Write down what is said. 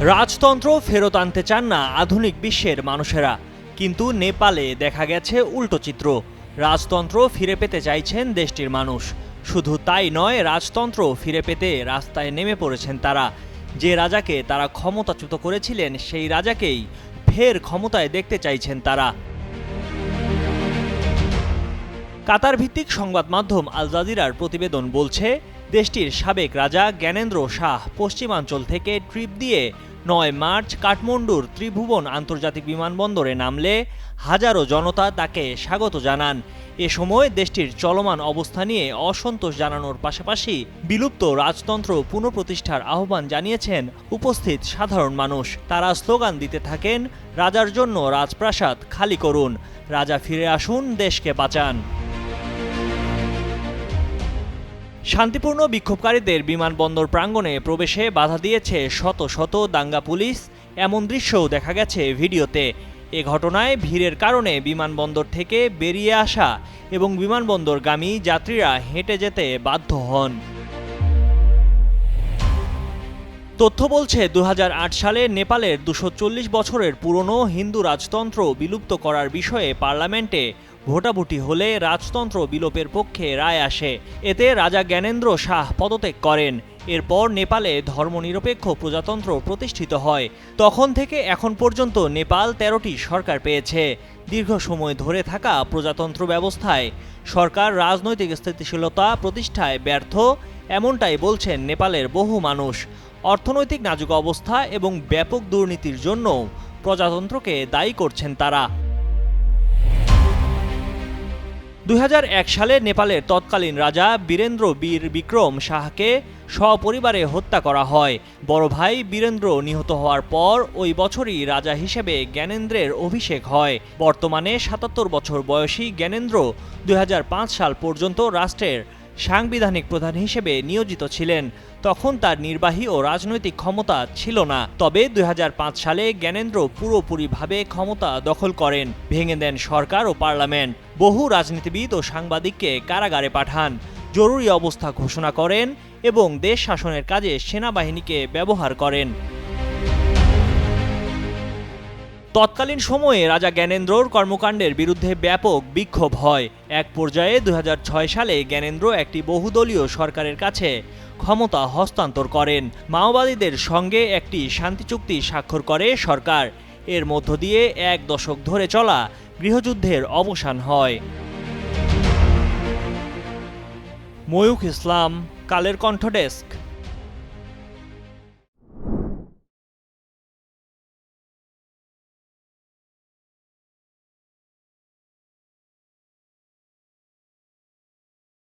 রাজতন্ত্র ফেরত আনতে চান না আধুনিক বিশ্বের মানুষেরা। কিন্তু নেপালে দেখা গেছে উল্টো চিত্র। রাজতন্ত্র ফিরে পেতে চাইছেন দেশটির মানুষ। শুধু তাই নয়, রাজতন্ত্র ফিরে পেতে রাস্তায় নেমে পড়েছেন তারা। যে রাজাকে তারা ক্ষমতাচ্যুত করেছিলেন, সেই রাজাকেই ফের ক্ষমতায় দেখতে চাইছেন তারা। কাতার ভিত্তিক সংবাদ মাধ্যম আল জাজিরার প্রতিবেদন বলছে দেশটির সাবেক রাজা জ্ঞানেন্দ্র শাহ পশ্চিমাঞ্চল থেকে ট্রিপ দিয়ে নয় মার্চ কাঠমান্ডুর ত্রিভুবন আন্তর্জাতিক বিমানবন্দরে নামলে হাজারো জনতা তাকে স্বাগত জানান। এ সময় দেশটির চলমান অবস্থা নিয়ে অসন্তোষ জানানোর পাশাপাশি বিলুপ্ত রাজতন্ত্র পুনঃপ্রতিষ্ঠার আহ্বান জানিয়েছেন উপস্থিত সাধারণ মানুষ। তারা স্লোগান দিতে থাকেন, রাজার জন্য রাজপ্রাসাদ খালি করুন। রাজা ফিরে আসুন, দেশকে বাঁচান। শান্তিপূর্ণ বিক্ষোভকারীদের বিমানবন্দর প্রাঙ্গণে প্রবেশে বাধা দিয়েছে শত শত দাঙ্গা পুলিশ। এমন দৃশ্যও দেখা গেছে ভিডিওতে। এ ঘটনায় ভিড়ের কারণে বিমানবন্দর থেকে বেরিয়ে আসা এবং বিমানবন্দরগামী যাত্রীরা হেঁটে যেতে বাধ্য হন। তথ্য বলছে দু হাজার আট সালে নেপালের দুশো বছরের পুরনো হিন্দু রাজতন্ত্র বিলুপ্ত করার বিষয়ে পার্লামেন্টে ভোটাভুটি হলে রাজতন্ত্র বিলোপের পক্ষে রায় আসে। এতে রাজা জ্ঞানেন্দ্র শাহ পদত্যাগ করেন। এরপর নেপালে ধর্মনিরপেক্ষ প্রজাতন্ত্র প্রতিষ্ঠিত হয়। তখন থেকে এখন পর্যন্ত নেপাল তেরোটি সরকার পেয়েছে। দীর্ঘ সময় ধরে থাকা প্রজাতন্ত্র ব্যবস্থায় সরকার রাজনৈতিক স্থিতিশীলতা প্রতিষ্ঠায় ব্যর্থ, এমনটাই বলছেন নেপালের বহু মানুষ। অর্থনৈতিক নাজুক অবস্থা এবং ব্যাপক দুর্নীতির জন্য প্রজাতন্ত্রকে দায়ী করছেন তারা। এক সালে নেপালের তৎকালীন রাজা বীরেন্দ্র বীর বিক্রম শাহকে সপরিবারে হত্যা করা হয়। বড় ভাই বীরেন্দ্র নিহত হওয়ার পর ওই বছরই রাজা হিসেবে জ্ঞানেন্দ্রের অভিষেক হয়। বর্তমানে সাতাত্তর বছর বয়সী জ্ঞানেন্দ্র দুই হাজার পাঁচ সাল পর্যন্ত রাষ্ট্রের সাংবিধানিক প্রধান হিসেবে নিয়োজিত ছিলেন। তখন তার নির্বাহী ও রাজনৈতিক ক্ষমতা ছিল না। তবে দুই হাজার পাঁচ সালে জ্ঞানেন্দ্র পুরোপুরিভাবে ক্ষমতা দখল করেন। ভেঙে দেন সরকার ও পার্লামেন্ট। বহু রাজনীতিবিদ ও সাংবাদিককে কারাগারে পাঠান। জরুরি অবস্থা ঘোষণা করেন এবং দেশ শাসনের কাজে সেনাবাহিনীকে ব্যবহার করেন। তৎকালীন সময়ে রাজা জ্ঞানেন্দ্রর কর্মকাণ্ডের বিরুদ্ধে ব্যাপক বিক্ষোভ হয়। এক পর্যায়ে দু হাজার ছয় সালে জ্ঞানেন্দ্র একটি বহুদলীয় সরকারের কাছে ক্ষমতা হস্তান্তর করেন। মাওবাদীদের সঙ্গে একটি শান্তি চুক্তি স্বাক্ষর করে সরকার। এর মধ্য দিয়ে এক দশক ধরে চলা গৃহযুদ্ধের অবসান হয়। ময়ূখ ইসলাম, কালের কণ্ঠ ডেস্ক।